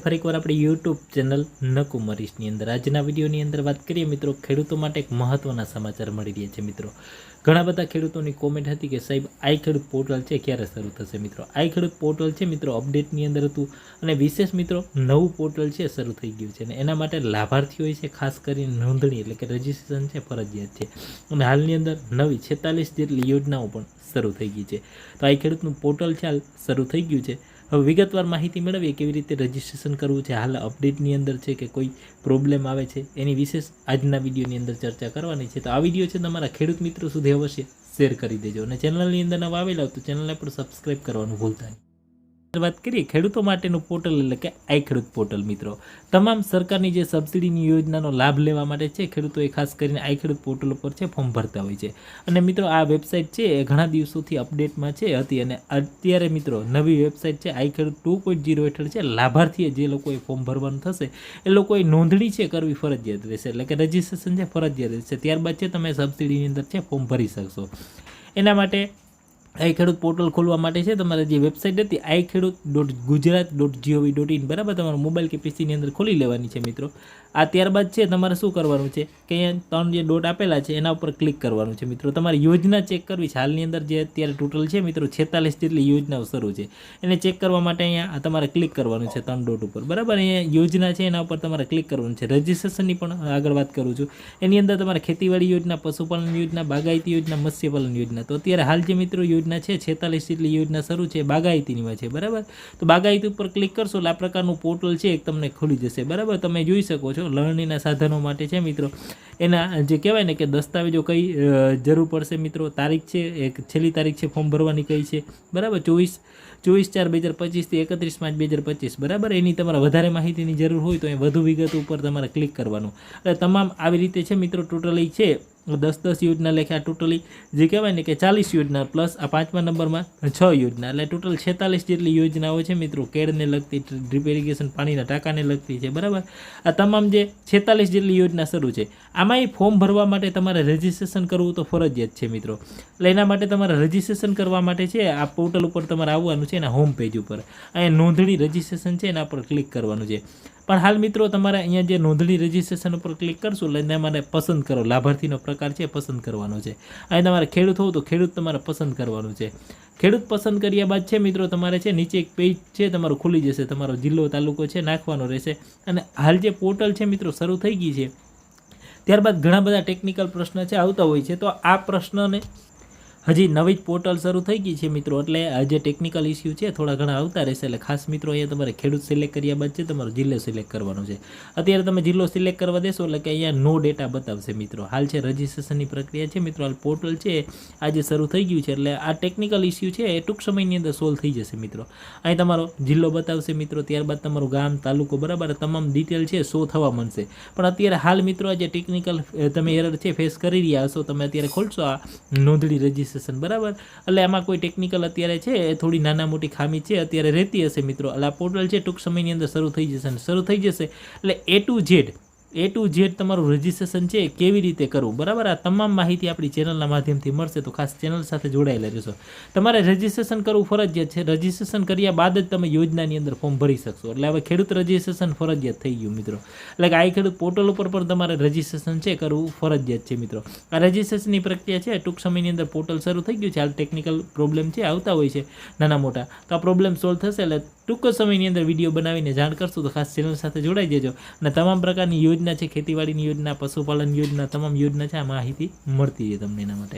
ફરી એકવાર આપણે યુટ્યુબ ચેનલ નકુમરીશની અંદર. આજના વિડીયોની અંદર વાત કરીએ મિત્રો, ખેડૂતો માટે એક મહત્ત્વના સમાચાર મળી રહ્યા છે મિત્રો. ઘણા બધા ખેડૂતોની કોમેન્ટ હતી કે સાહેબ, આઈ ખેડૂત પોર્ટલ છે, ક્યારે શરૂ થશે મિત્રો? આઈ ખેડૂત પોર્ટલ છે મિત્રો અપડેટની અંદર હતું. અને વિશેષ મિત્રો, નવું પોર્ટલ છે, શરૂ થઈ ગયું છે. અને એના માટે લાભાર્થીઓ છે, ખાસ કરીને નોંધણી એટલે કે રજિસ્ટ્રેશન છે, ફરજિયાત છે. અને હાલની અંદર નવી છેતાલીસ જેટલી યોજનાઓ પણ શરૂ થઈ ગઈ છે. તો આઈ ખેડૂતનું પોર્ટલ છે શરૂ થઈ ગયું છે. હવે વિગતવાર માહિતી મેળવીએ કેવી રીતે રજિસ્ટ્રેશન કરવું છે, હાલ અપડેટની અંદર છે કે કોઈ પ્રોબ્લેમ આવે છે, એની વિશેષ આજના વિડીયોની અંદર ચર્ચા કરવાની છે. તો આ વીડિયો છે તમારા ખેડૂત મિત્રો સુધી અવશ્ય શેર કરી દેજો અને ચેનલની અંદર નવા આવેલા તો ચેનલને પણ સબસ્ક્રાઈબ કરવાનું ભૂલતા નહીં. વાત કરીએ ખેડૂતો માટેનું પોર્ટલ એટલે કે આઈ ખેડૂત પોર્ટલ, મિત્રો. તમામ સરકારની જે સબસિડીની યોજનાનો લાભ લેવા માટે છે, ખેડૂતોએ ખાસ કરીને આઈ ખેડૂત પોર્ટલ ઉપર છે, ફોર્મ ભરતા હોય છે. અને મિત્રો, આ વેબસાઇટ છે, એ ઘણા દિવસોથી અપડેટમાં છે, હતી. અને અત્યારે, મિત્રો, નવી વેબસાઇટ છે આઈ ખેડૂત ટુ પોઈન્ટ જીરો હેઠળ છે. લાભાર્થીએ જે લોકોએ ફોર્મ ભરવાનું થશે, એ લોકોએ નોંધણી છે, કરવી ફરજિયાત રહેશે. એટલે કે રજિસ્ટ્રેશન છે, ફરજિયાત રહેશે. ત્યારબાદ છે, તમે સબસિડીની અંદર છે, ફોર્મ ભરી શકશો. એના માટે આઈ ખેડૂત પોર્ટલ ખોલવા માટે છે, તમારે જે વેબસાઇટ હતી I Khedut dot Gujarat dot G O V dot in બરાબર તમારો મોબાઈલ કે પીસીની અંદર ખોલી લેવાની છે મિત્રો. આ ત્યારબાદ છે, તમારે શું કરવાનું છે કે અહીંયા ત્રણ જે ડોટ આપેલા છે, એના ઉપર ક્લિક કરવાનું છે મિત્રો. તમારે યોજના ચેક કરવી છે. હાલની અંદર જે અત્યારે ટોટલ છે મિત્રો, છેતાલીસ જેટલી યોજનાઓ શરૂ છે. એને ચેક કરવા માટે અહીંયા તમારે ક્લિક કરવાનું છે ત્રણ ડોટ ઉપર. બરાબર? અહીંયા યોજના છે, એના ઉપર તમારે ક્લિક કરવાનું છે. રજિસ્ટ્રેશનની પણ આગળ વાત કરું છું. એની અંદર તમારે ખેતીવાડી યોજના, પશુપાલન યોજના, બાગાયતી યોજના, મત્સ્યપાલન યોજના. તો અત્યારે હાલ જે મિત્રો યોજના છે, છેતાલીસ જેટલી યોજના શરૂ છે બાગાયતીનીમાં છે, બરાબર? તો બાગાયતી ઉપર ક્લિક કરશો એટલે આ પ્રકારનું પોર્ટલ છે, એક તમને ખુલી જશે, બરાબર? તમે જોઈ શકો છો, લણણીના સાધનો માટે છે, મિત્રો. એના જે કહેવાય ને કે દસ્તાવેજો કઈ જરૂર પડશે, મિત્રો? તારીખ છે, એક છેલ્લી તારીખ છે, ફોર્મ ભરવાની કઈ છે, બરાબર? ચોવીસ ચોવીસ ચાર બે હજાર પચીસથી એકત્રીસ પાંચ બે હજાર પચીસ, બરાબર? એની તમારે વધારે માહિતીની જરૂર હોય તો એ વધુ વિગત ઉપર તમારે ક્લિક કરવાનું. એટલે તમામ આવી રીતે છે, મિત્રો ટોટલી છે. દસ દસ યોજના લેખે ટોટલી જે કહેવાય ને કે ચાલીસ યોજના પ્લસ આ પાંચમા નંબરમાં છ યોજના એટલે ટોટલ છેતાલીસ જેટલી યોજનાઓ છે મિત્રો. કેળને લગતી, ડ્રીપ ઇરિગેશન પાણીના ટાંકાને લગતી છે. બરાબર? આ તમામ જે છેતાલીસ જેટલી યોજના શરૂ છે આમાં ફોર્મ ભરવા માટે તમારે રજિસ્ટ્રેશન કરવું તો ફરજિયાત છે મિત્રો. એટલે એના માટે તમારે રજિસ્ટ્રેશન કરવા માટે છે, આ પોર્ટલ ઉપર તમારે આવવાનું છે એના હોમ પેજ ઉપર. અહીંયા નોંધણી રજિસ્ટ્રેશન છે, એના પર ક્લિક કરવાનું છે. પણ હાલ મિત્રો, તમારે અહીંયા જે નોંધણી રજિસ્ટ્રેશન ઉપર ક્લિક કરશો, એટલે તમારે પસંદ કરો. લાભાર્થીનો પ્રકાર છે, પસંદ કરવાનો છે. અહીં તમારે ખેડૂત હોવ તો ખેડૂત તમારે પસંદ કરવાનું છે. ખેડૂત પસંદ કર્યા બાદ છે મિત્રો, તમારે છે, નીચે એક પેજ છે, તમારું ખુલી જશે. તમારો જિલ્લો, તાલુકો છે, નાખવાનો રહેશે. અને હાલ જે પોર્ટલ છે મિત્રો, શરૂ થઈ ગઈ છે. ત્યારબાદ ઘણા બધા ટેકનિકલ પ્રશ્ન છે, આવતા હોય છે. તો આ પ્રશ્નને હજી નવી જ પોર્ટલ શરૂ થઈ ગઈ છે મિત્રો, એટલે જે ટેકનિકલ ઇસ્યુ છે, થોડા ઘણા આવતા રહેશે. એટલે ખાસ મિત્રો, અહીંયા તમારે ખેડૂત સિલેક્ટ કર્યા બાદ છે, તમારો જિલ્લો સિલેક્ટ કરવાનો છે. અત્યારે તમે જિલ્લો સિલેક્ટ કરવા દેશો, એટલે કે અહીંયા નો ડેટા બતાવશે મિત્રો. હાલ છે રજિસ્ટ્રેશનની પ્રક્રિયા છે મિત્રો, હાલ પોર્ટલ છે, આજે શરૂ થઈ ગયું છે, એટલે આ ટેકનિકલ ઇસ્યુ છે, એ ટૂંક સમયની અંદર સોલ્વ થઈ જશે મિત્રો. અહીં તમારો જિલ્લો બતાવશે મિત્રો, ત્યારબાદ તમારું ગામ, તાલુકો બરાબર, તમામ ડિટેલ છે શો થવા માંડશે. પણ અત્યારે હાલ મિત્રો, આ જે ટેકનિકલ તમે એરર છે ફેસ કરી રહ્યા હશો તમે અત્યારે ખોલશો, આ નોંધણી રજિસ્ટ્રેશન બરાબર? એટલે આમાં કોઈ ટેકનિકલ અત્યારે છે? એ થોડી નાના મોટી ખામી છે, અત્યારે રહેતી હશે મિત્રો. એટલે આ પોર્ટલ છે, ટૂંક સમયની અંદર શરૂ થઈ જશે અને શરૂ થઈ જશે. એટલે A to Z A to Z તમારું રજિસ્ટ્રેશન છે કેવી રીતે કરવું? બરાબર? આ તમામ માહિતી આપણી ચેનલના માધ્યમથી મળશે, તો ખાસ ચેનલ સાથે જોડાયેલા રહેશો. તમારે રજિસ્ટ્રેશન કરવું ફરજિયાત છે. રજિસ્ટ્રેશન કર્યા બાદ જ તમે યોજનાની અંદર ફોર્મ ભરી શકશો. એટલે હવે ખેડૂત રજિસ્ટ્રેશન ફરજિયાત થઈ ગયું, મિત્રો. એટલે કે આ ખેડૂત પોર્ટલ ઉપર પણ તમારે રજિસ્ટ્રેશન છે કરવું ફરજિયાત છે, મિત્રો. આ રજિસ્ટ્રેશનની પ્રક્રિયા છે, ટૂંક સમયની અંદર પોર્ટલ શરૂ થઈ ગયું છે. હાલ ટેકનિકલ પ્રોબ્લેમ છે, આવતા હોય છે, નાના મોટા. તો આ પ્રોબ્લેમ સોલ્વ થશે એટલે ટૂંક સમયની અંદર વીડિયો બનાવીને જાણ કરશો તો ખાસ ચેનલ સાથે જોડાઈ જજો. અને તમામ પ્રકારની યોજના છે, ખેતીવાડીની યોજના પશુપાલન યોજના, તમામ યોજના છે, આ માહિતી મળતી છે તમને એના માટે.